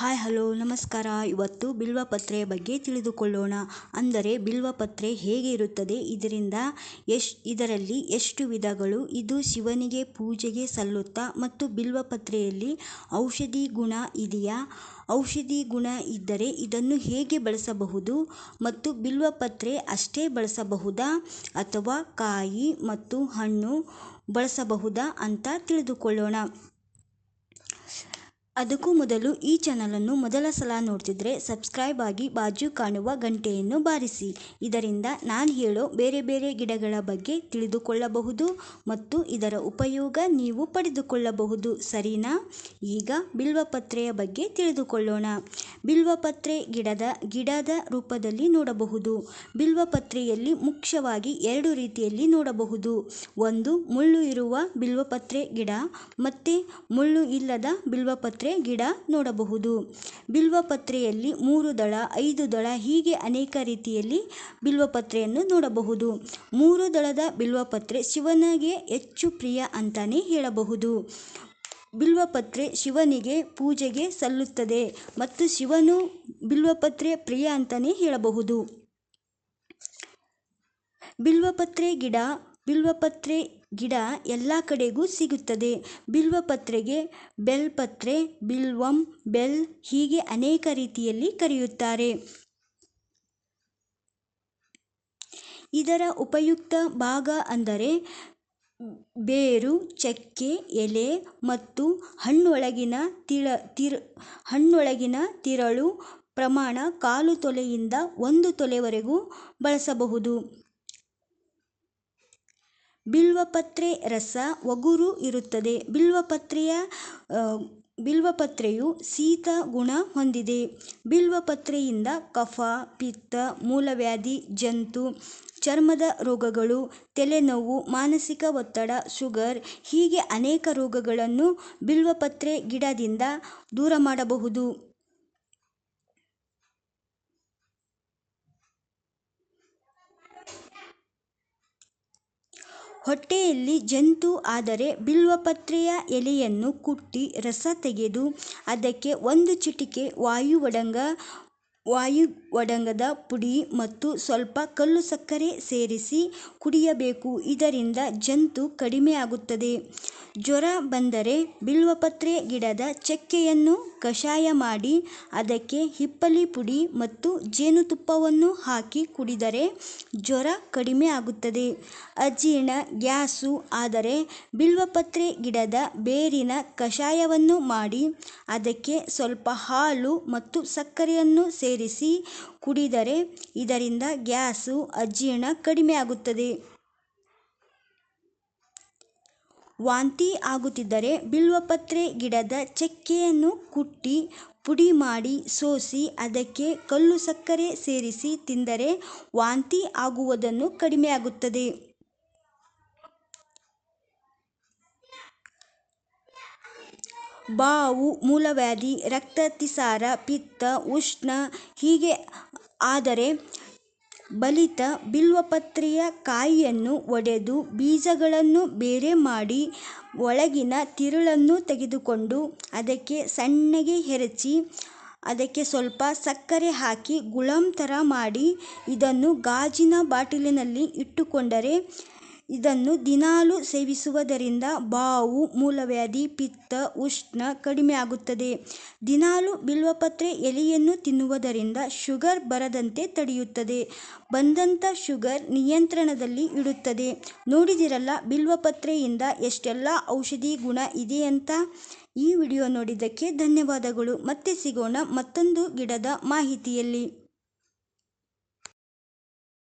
Hi, hello, ನಮಸ್ಕಾರ. ಇವತ್ತು ಬಿಲ್ವಪತ್ರೆಯ ಬಗ್ಗೆ ತಿಳಿದುಕೊಳ್ಳೋಣ. ಅಂದರೆ ಬಿಲ್ವಪತ್ರೆ ಹೇಗೆ ಇರುತ್ತದೆ? ಇದರಿಂದ ಎಶ್ ಇದರಲ್ಲಿ ಎಷ್ಟು ವಿಧಗಳು? ಇದು ಶಿವನಿಗೆ ಪೂಜೆಗೆ ಸಲ್ಲುತ್ತಾ ಮತ್ತು ಬಿಲ್ವಪತ್ರೆಯಲ್ಲಿ ಔಷಧಿ ಗುಣ ಇದೆಯಾ? ಔಷಧಿ ಗುಣ ಇದ್ದರೆ ಇದನ್ನು ಹೇಗೆ ಬಳಸಬಹುದು? ಮತ್ತು ಬಿಲ್ವಪತ್ರೆ ಅಷ್ಟೇ ಬಳಸಬಹುದಾ? ಅಥವಾ ಕಾಯಿ ಮತ್ತು ಹಣ್ಣು ಬಳಸಬಹುದಾ ಅಂತ ತಿಳಿದುಕೊಳ್ಳೋಣ. ಅದಕ್ಕೂ ಮೊದಲು ಈ ಚಾನಲನ್ನು ಮೊದಲ ಸಲ ನೋಡ್ತಿದ್ರೆ ಸಬ್ಸ್ಕ್ರೈಬ್ ಆಗಿ ಬಾಜು ಕಾಣುವ ಗಂಟೆಯನ್ನು ಬಾರಿಸಿ. ಇದರಿಂದ ನಾನು ಹೇಳೋ ಬೇರೆ ಬೇರೆ ಗಿಡಗಳ ಬಗ್ಗೆ ತಿಳಿದುಕೊಳ್ಳಬಹುದು ಮತ್ತು ಇದರ ಉಪಯೋಗ ನೀವು ಪಡೆದುಕೊಳ್ಳಬಹುದು. ಸರಿನಾ? ಈಗ ಬಿಲ್ವಪತ್ರೆಯ ಬಗ್ಗೆ ತಿಳಿದುಕೊಳ್ಳೋಣ. ಬಿಲ್ವಪತ್ರೆ ಗಿಡದ ಗಿಡದ ರೂಪದಲ್ಲಿ ನೋಡಬಹುದು. ಬಿಲ್ವಪತ್ರೆಯಲ್ಲಿ ಮುಖ್ಯವಾಗಿ ಎರಡು ರೀತಿಯಲ್ಲಿ ನೋಡಬಹುದು. ಒಂದು ಮುಳ್ಳು ಇರುವ ಬಿಲ್ವಪತ್ರೆ ಗಿಡ, ಮತ್ತು ಮುಳ್ಳು ಇಲ್ಲದ ಬಿಲ್ವಪತ್ರೆ ಗಿಡ ನೋಡಬಹುದು. ಬಿಲ್ವಪತ್ರೆಯಲ್ಲಿ ಮೂರು ದಳ, ಐದು ದಳ ಹೀಗೆ ಅನೇಕ ರೀತಿಯಲ್ಲಿ ಬಿಲ್ವಪತ್ರೆಯನ್ನು ನೋಡಬಹುದು. ಮೂರು ದಳದ ಬಿಲ್ವಪತ್ರೆ ಶಿವನಿಗೆ ಹೆಚ್ಚು ಪ್ರಿಯ ಅಂತಾನೆ ಹೇಳಬಹುದು. ಬಿಲ್ವಪತ್ರೆ ಶಿವನಿಗೆ ಪೂಜೆಗೆ ಸಲ್ಲುತ್ತದೆ ಮತ್ತು ಶಿವನು ಬಿಲ್ವಪತ್ರೆ ಪ್ರಿಯ ಅಂತಾನೆ ಹೇಳಬಹುದು. ಬಿಲ್ವಪತ್ರೆ ಗಿಡ ಬಿಲ್ವಪತ್ರೆ ಗಿಡ ಎಲ್ಲ ಕಡೆಗೂ ಸಿಗುತ್ತದೆ. ಬಿಲ್ವಪತ್ರೆಗೆ ಬೆಲ್ಪತ್ರೆ, ಬಿಲ್ವಂ, ಬೆಲ್ ಹೀಗೆ ಅನೇಕ ರೀತಿಯಲ್ಲಿ ಕರೆಯುತ್ತಾರೆ. ಇದರ ಉಪಯುಕ್ತ ಭಾಗ ಅಂದರೆ ಬೇರು, ಚಕ್ಕೆ, ಎಲೆ ಮತ್ತು ಹಣ್ಣೊಳಗಿನ ತಿಳ, ತಿರ್, ಹಣ್ಣೊಳಗಿನ ತಿರಳು ಪ್ರಮಾಣ ಕಾಲು ತೊಲೆಯಿಂದ ಒಂದು ತೊಲೆವರೆಗೂ ಬಳಸಬಹುದು. ಬಿಲ್ವಪತ್ರೆ ರಸ ಒಗುರು ಇರುತ್ತದೆ. ಬಿಲ್ವಪತ್ರೆಯ ಬಿಲ್ವಪತ್ರೆಯು ಶೀತ ಗುಣ ಹೊಂದಿದೆ. ಬಿಲ್ವಪತ್ರೆಯಿಂದ ಕಫ, ಪಿತ್ತ, ಮೂಲವ್ಯಾಧಿ, ಜಂತು, ಚರ್ಮದ ರೋಗಗಳು, ತಲೆನೋವು, ಮಾನಸಿಕ ಒತ್ತಡ, ಶುಗರ್ ಹೀಗೆ ಅನೇಕ ರೋಗಗಳನ್ನು ಬಿಲ್ವಪತ್ರೆ ಗಿಡದಿಂದ ದೂರ ಮಾಡಬಹುದು. ಹೊಟ್ಟೆಯಲ್ಲಿ ಜಂತು ಆದರೆ ಬಿಲ್ವಪತ್ರೆಯ ಎಲೆಯನ್ನು ಕುಟ್ಟಿ ರಸ ತೆಗೆದು ಅದಕ್ಕೆ ಒಂದು ಚಿಟಿಕೆ ವಾಯುವಡಂಗ ವಾಯುವಡಂಗದ ಪುಡಿ ಮತ್ತು ಸ್ವಲ್ಪ ಕಲ್ಲು ಸಕ್ಕರೆ ಸೇರಿಸಿ ಕುಡಿಯಬೇಕು. ಇದರಿಂದ ಜಂತು ಕಡಿಮೆ ಆಗುತ್ತದೆ. ಜ್ವರ ಬಂದರೆ ಬಿಲ್ವಪತ್ರೆ ಗಿಡದ ಚಕ್ಕೆಯನ್ನು ಕಷಾಯ ಮಾಡಿ ಅದಕ್ಕೆ ಹಿಪ್ಪಲಿ ಪುಡಿ ಮತ್ತು ಜೇನುತುಪ್ಪವನ್ನು ಹಾಕಿ ಕುಡಿದರೆ ಜ್ವರ ಕಡಿಮೆ ಆಗುತ್ತದೆ. ಅಜೀರ್ಣ, ಗ್ಯಾಸು, ಆದರೆ ಬಿಲ್ವಪತ್ರೆ ಗಿಡದ ಬೇರಿನ ಕಷಾಯವನ್ನು ಮಾಡಿ ಅದಕ್ಕೆ ಸ್ವಲ್ಪ ಹಾಲು ಮತ್ತು ಸಕ್ಕರೆಯನ್ನು ಸೇರಿಸಿ ಕುಡಿದರೆ ಇದರಿಂದ ಗ್ಯಾಸು ಅಜೀರ್ಣ ಕಡಿಮೆ ಆಗುತ್ತದೆ. ವಾಂತಿ ಆಗುತ್ತಿದ್ದರೆ ಬಿಲ್ವಪತ್ರೆ ಗಿಡದ ಚಕ್ಕೆಯನ್ನು ಕುಟ್ಟಿ, ಪುಡಿ ಮಾಡಿ ಸೋಸಿ ಅದಕ್ಕೆ ಕಲ್ಲು ಸಕ್ಕರೆ ಸೇರಿಸಿ ತಿಂದರೆ ವಾಂತಿ ಆಗುವುದನ್ನು ಕಡಿಮೆ ಬಾವು, ಮೂಲವ್ಯಾಧಿ, ರಕ್ತಾತಿಸಾರ, ಪಿತ್ತ, ಉಷ್ಣ ಹೀಗೆ ಆದರೆ ಬಲಿತ ಬಿಲ್ವಪತ್ರೆಯ ಕಾಯಿಯನ್ನು ಒಡೆದು ಬೀಜಗಳನ್ನು ಬೇರೆ ಮಾಡಿ ಒಳಗಿನ ತಿರುಳನ್ನು ತೆಗೆದುಕೊಂಡು ಅದಕ್ಕೆ ಸಣ್ಣಗೆ ಹೆರಚಿ ಅದಕ್ಕೆ ಸ್ವಲ್ಪ ಸಕ್ಕರೆ ಹಾಕಿ ಗುಳಂ ಥರ ಮಾಡಿ ಇದನ್ನು ಗಾಜಿನ ಬಾಟಲಿನಲ್ಲಿ ಇಟ್ಟುಕೊಂಡರೆ ಇದನ್ನು ದಿನಾಲು ಸೇವಿಸುವುದರಿಂದ ಬಾವು, ಮೂಲವ್ಯಾಧಿ, ಪಿತ್ತ, ಉಷ್ಣ ಕಡಿಮೆ ಆಗುತ್ತದೆ. ದಿನಾಲು ಬಿಲ್ವಪತ್ರೆ ಎಲೆಯನ್ನು ತಿನ್ನುವುದರಿಂದ ಶುಗರ್ ಬರದಂತೆ ತಡೆಯುತ್ತದೆ. ಬಂದಂಥ ಶುಗರ್ ನಿಯಂತ್ರಣದಲ್ಲಿ ಇಡುತ್ತದೆ. ನೋಡಿದಿರಲ್ಲ ಬಿಲ್ವಪತ್ರೆಯಿಂದ ಎಷ್ಟೆಲ್ಲ ಔಷಧಿ ಗುಣ ಇದೆ ಅಂತ? ಈ ವಿಡಿಯೋ ನೋಡಿದ್ದಕ್ಕೆ ಧನ್ಯವಾದಗಳು. ಮತ್ತೆ ಸಿಗೋಣ ಮತ್ತೊಂದು ಗಿಡದ ಮಾಹಿತಿಯಲ್ಲಿ.